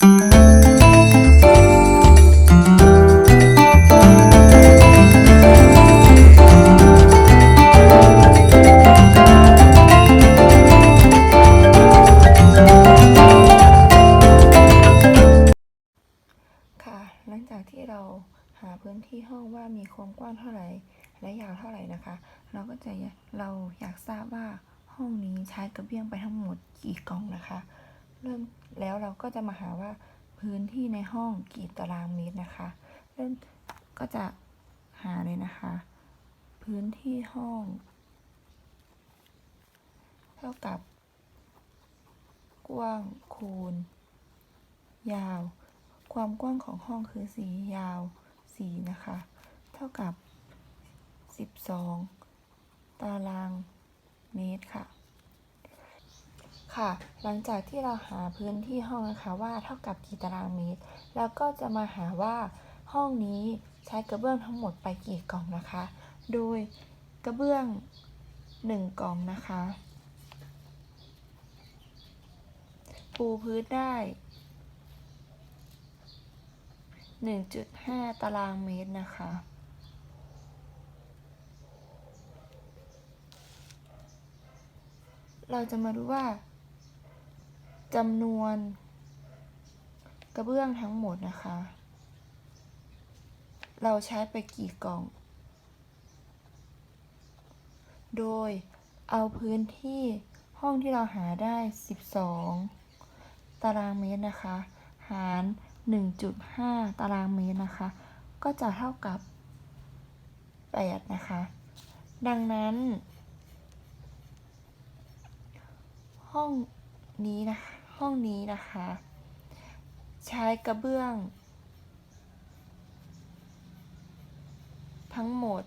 ค่ะหลังจากที่เราหาพื้นที่ห้องว่ามีความกว้างเท่าไหร่ และยาวเท่าไหร่นะคะ เราก็จะเราอยากทราบว่าห้องนี้ใช้กระเบื้องไปทั้งหมดกี่กล่องนะคะ เริ่มแล้วเราก็จะมาหาว่าพื้นที่ในห้องกี่ตารางเมตรนะคะ เริ่มก็จะหาเลยนะคะ พื้นที่ห้อง เท่ากับ กว้างคูณ ยาว ความกว้างของห้องคือสียาวสีนะคะ เท่ากับ 12 ตารางเมตรค่ะ ค่ะ หลังจากที่เราหาพื้นที่ห้องนะคะว่าเท่ากับกี่ตารางเมตร แล้วก็จะมาหาว่าห้องนี้ใช้กระเบื้องทั้งหมดไปกี่กล่องนะคะ โดยกระเบื้อง 1 กล่องนะคะ ปูพื้นได้ 1.5 ตารางเมตรนะคะเราจะมาดูว่า จำนวน กระเบื้องทั้งหมดนะคะ เราใช้ไปกี่กล่อง โดยเอาพื้นที่ห้องที่เราหาได้ 12 ตารางเมตรนะคะ หาร 1.5 ตารางเมตรนะคะ ก็จะเท่ากับ 8 นะคะ ดังนั้น ห้องนี้นะคะ ห้องนี้นะคะ ใช้กระเบื้อง ทั้งหมด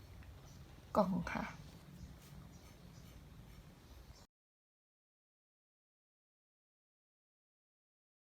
8กล่องค่ะ